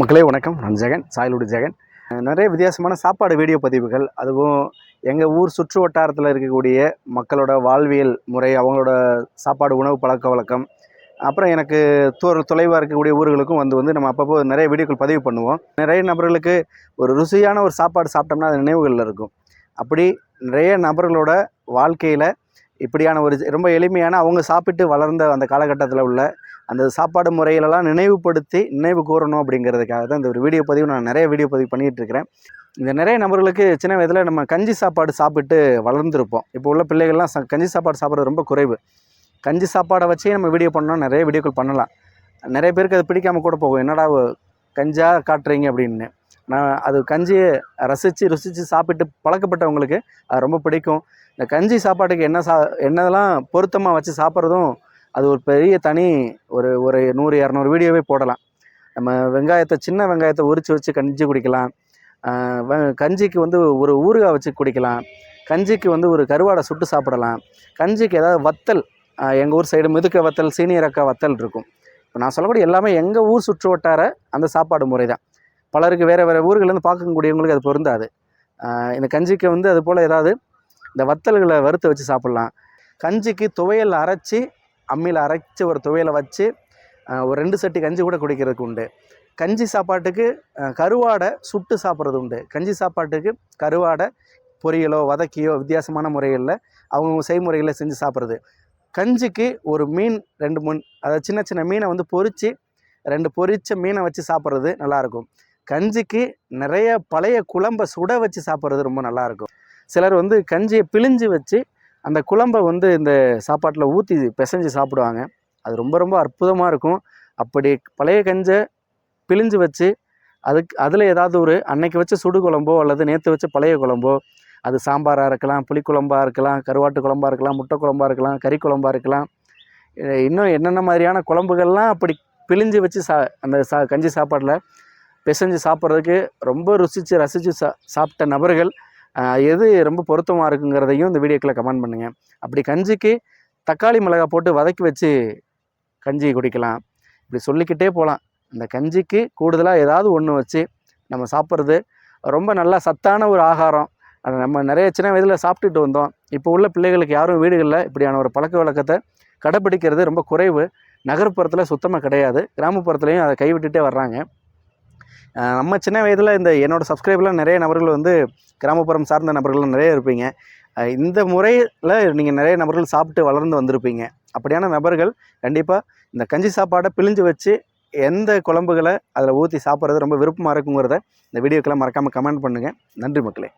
மக்களே வணக்கம். நான் ஜெகன் சாயலுடு ஜெகன். நிறைய வித்தியாசமான சாப்பாடு வீடியோ பதிவுகள். அதுவும் எங்கள் ஊர் சுற்று வட்டாரத்தில் இருக்கக்கூடிய மக்களோட வாழ்வியல் முறை அவங்களோட சாப்பாடு உணவு பழக்க வழக்கம். அப்புறம் எனக்கு தூர தொலைவாக இருக்கக்கூடிய ஊர்களுக்கும் வந்து வந்து நம்ம அப்பப்போ நிறைய வீடியோக்கள் பதிவு பண்ணுவோம். நிறைய நபர்களுக்கு ஒரு ருசியான ஒரு சாப்பாடு சாப்பிட்டோம்னா அது நினைவுகளில் இருக்கும். அப்படி நிறைய நபர்களோட வாழ்க்கையில் இப்படியான ஒரு ரொம்ப எளிமையான அவங்க சாப்பிட்டு வளர்ந்த அந்த காலகட்டத்தில் உள்ள அந்த சாப்பாடு முறைகளெல்லாம் நினைவுபடுத்தி நினைவு கூறணும் அப்படிங்கிறதுக்காக தான் இந்த ஒரு வீடியோ பதிவு நான் நிறைய வீடியோ பதிவு பண்ணிகிட்ருக்கிறேன் இந்த நிறைய நபர்களுக்கு சின்ன வயதில் நம்ம கஞ்சி சாப்பாடு சாப்பிட்டு வளர்ந்துருப்போம். இப்போ உள்ள பிள்ளைகள்லாம் ச கஞ்சி சாப்பாடு சாப்பிட்றது ரொம்ப குறைவு. கஞ்சி சாப்பாடை வச்சே நம்ம வீடியோ பண்ணோம் நிறைய வீடியோக்கள் பண்ணலாம். நிறைய பேருக்கு அது பிடிக்காமல் கூட போகும். என்னடா கஞ்சா காட்டுறீங்க அப்படின்னு. நான் அது கஞ்சியை ரசித்து ருசித்து சாப்பிட்டு பழக்கப்பட்டவங்களுக்கு அது ரொம்ப பிடிக்கும். இந்த கஞ்சி சாப்பாட்டுக்கு என்ன சா என்னதெல்லாம் பொருத்தமாக வச்சு சாப்பிட்றதும் அது ஒரு பெரிய தனி ஒரு ஒரு நூறு இரநூறு வீடியோவே போடலாம். நம்ம வெங்காயத்தை சின்ன வெங்காயத்தை உரித்து வச்சு கஞ்சி குடிக்கலாம். கஞ்சிக்கு வந்து ஒரு ஊறுகாய் வச்சு குடிக்கலாம். கஞ்சிக்கு வந்து ஒரு கருவாடை சுட்டு சாப்பிடலாம். கஞ்சிக்கு ஏதாவது வத்தல் எங்கள் ஊர் சைடு முதுக்க வத்தல் சீனியர் அக்கா வத்தல் இருக்கும். இப்போ நான் சொல்லக்கூடிய எல்லாமே எங்கள் ஊர் சுற்று வட்டார அந்த சாப்பாடு முறை தான் பலருக்கு வேறு வேறு ஊர்கள்லேருந்து பார்க்கக்கூடியவங்களுக்கு அது பொருந்தாது. இந்த கஞ்சிக்கு வந்து அது போல் ஏதாவது இந்த வத்தல்களை வறுத்து வச்சு சாப்பிட்லாம். கஞ்சிக்கு துவையல் அரைச்சி அம்மியில் அரைச்சி ஒரு துவையலை வச்சு ஒரு ரெண்டு சட்டி கஞ்சி கூட குடிக்கிறதுக்கு உண்டு. கஞ்சி சாப்பாட்டுக்கு கருவாடை சுட்டு சாப்பிட்றது உண்டு. கஞ்சி சாப்பாட்டுக்கு கருவாடை பொரியலோ வதக்கியோ வித்தியாசமான முறைகளில் அவங்க செய்முறைகளில் செஞ்சு சாப்பிட்றது. கஞ்சிக்கு ஒரு மீன் ரெண்டு மூணு அதாவது சின்ன சின்ன மீனை வந்து பொரித்து ரெண்டு பொரிச்ச மீனை வச்சு சாப்பிட்றது நல்லாயிருக்கும் கஞ்சிக்கு நிறைய பழைய குழம்பை சுட வச்சு சாப்பிட்றது ரொம்ப நல்லாயிருக்கும். சிலர் வந்து கஞ்சியை பிழிஞ்சு வச்சு அந்த குழம்பை வந்து இந்த சாப்பாட்டில் ஊற்றி பிசைஞ்சு சாப்பிடுவாங்க. அது ரொம்ப ரொம்ப அற்புதமாக இருக்கும். அப்படி பழைய கஞ்சை பிழிஞ்சு வச்சு அதுக்கு அதில் ஏதாவது ஒரு அன்னைக்கு வச்ச சுடு குழம்போ அல்லது நேற்று வச்ச பழைய குழம்போ அது சாம்பாராக இருக்கலாம் புளிக்குழம்பா இருக்கலாம் கருவாட்டு குழம்பாக இருக்கலாம் முட்டை குழம்பாக இருக்கலாம் கறி குழம்பாக இருக்கலாம். இன்னும் என்னென்ன மாதிரியான குழம்புகள்லாம் அப்படி பிழிஞ்சு வச்சு சா அந்த சா கஞ்சி சாப்பாட்டில் பிசைஞ்சு சாப்பிட்றதுக்கு ரொம்ப ருசித்து ரசித்து சா சாப்பிட்ட நபர்கள் எது ரொம்ப பொருத்தமாக இருக்குங்கிறதையும் இந்த வீடியோக்குள்ள கமெண்ட் பண்ணுங்கள் அப்படி கஞ்சிக்கு தக்காளி மிளகாய் போட்டு வதக்கி வச்சு கஞ்சி குடிக்கலாம். இப்படி சொல்லிக்கிட்டே போகலாம் இந்த கஞ்சிக்கு கூடுதலாக ஏதாவது ஒன்று வச்சு நம்ம சாப்பிட்றது ரொம்ப நல்லா சத்தான ஒரு ஆகாரம். அது நம்ம நிறைய சின்ன வயதில் சாப்பிட்டுட்டு வந்தோம். இப்போ உள்ள பிள்ளைகளுக்கு யாரும் வீடுகளில் இப்படியான ஒரு பழக்க வழக்கத்தை கடைப்பிடிக்கிறது ரொம்ப குறைவு. நகர்ப்புறத்தில் சுத்தமாக கிடையாது. கிராமப்புறத்துலேயும் அதை கைவிட்டுட்டே வர்றாங்க. நம்ம சின்ன வயதில் இந்த என்னோடய சப்ஸ்கிரைபர்லாம் நிறைய நபர்கள் வந்து கிராமப்புறம் சார்ந்த நபர்கள் நிறைய இருப்பீங்க. இந்த முறையில் நீங்கள் நிறைய நபர்கள் சாப்பிட்டு வளர்ந்து வந்திருப்பீங்க. அப்படியான நபர்கள் கண்டிப்பாக இந்த கஞ்சி சாப்பாடை பிழிஞ்சு வச்சு எந்த குழம்புகளை அதில் ஊற்றி சாப்பிட்றது ரொம்ப விருப்பமாக இருக்குங்கிறத இந்த வீடியோக்கெல்லாம் மறக்காமல் கமெண்ட் பண்ணுங்கள் நன்றி மக்களே.